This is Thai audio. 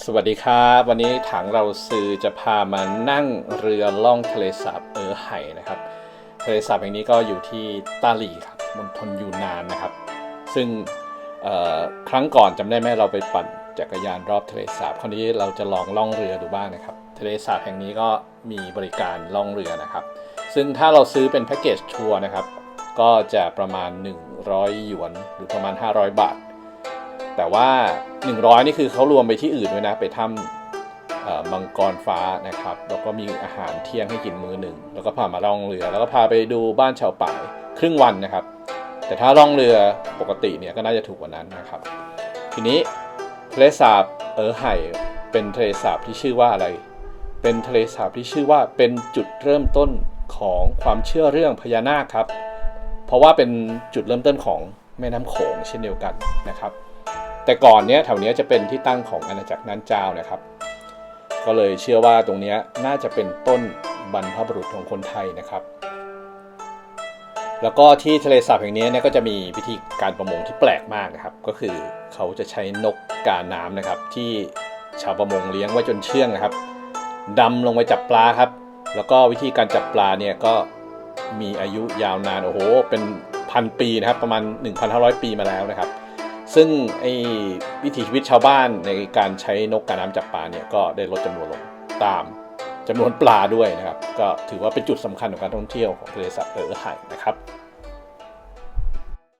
สวัสดีครับ วันนี้ถังเราซื้อจะพามานั่งเรือล่องทะเลสาบเออไห่นะครับทะเลสาบแห่งนี้ก็อยู่ที่ตาหลีครับมณฑลยูนานนะครับ ซึ่งครั้งก่อนจำได้ไหมเราไปปั่นจักรยานรอบทะเลสาบคราวนี้เราจะลองล่องเรือดูบ้างนะครับ ทะเลสาบแห่งนี้ก็มีบริการล่องเรือนะครับ ซึ่งถ้าเราซื้อเป็นแพ็กเกจทัวร์นะครับ ก็จะประมาณ 100หยวนหรือประมาณ 500 บาท แต่ว่า 100 นี่คือเขารวมไปที่อื่นด้วยนะ ไปถ้ำมังกรฟ้านะครับ แล้วก็มีอาหารเที่ยงให้กินมื้อหนึ่ง แล้วก็พามาล่องเรือ แล้วก็พาไปดูบ้านชาวป่ายครึ่งวันนะครับ แต่ถ้าล่องเรือปกติเนี่ยก็น่าจะถูกกว่านั้นนะครับ ทีนี้ทะเลสาบเออไห่เป็นทะเลสาบที่ชื่อว่าอะไร เป็นทะเลสาบที่ชื่อว่าเป็นจุดเริ่มต้นของความเชื่อเรื่องพญานาคครับ เพราะว่าเป็นจุดเริ่มต้นของแม่น้ำโขงเช่นเดียวกันนะครับ แต่ก่อนเนี้ยแถวเนี้ยจะเป็นที่ตั้งของอาณาจักรน่นเจ้านะครับ ก็เลยเชื่อว่าตรงเนี้ยน่าจะเป็นต้นบรรพบุรุษของคนไทยนะครับ แล้วก็ที่ทะเลสาบแห่งนี้เนี่ยก็จะมีวิธีการประมงที่แปลกมากนะครับ ก็คือเขาจะใช้นกกาน้ำนะครับ ที่ชาวประมงเลี้ยงไว้จนเชื่องนะครับดำลงไปจับปลาครับ แล้วก็วิธีการจับปลาเนี่ยก็มีอายุยาวนานโอ้โหเป็นพันปีนะครับประมาณ 1,500 ปีมาแล้วนะครับ ซึ่งไอ้วิถีชีวิตชาวบ้านในการใช้นกกาน้ำจับปลาเนี่ยก็ได้ลดจำนวนลงตามจำนวนปลาด้วยนะครับ ก็ถือว่าเป็นจุดสำคัญของการท่องเที่ยวของทะเลสาบเออไห่นะครับ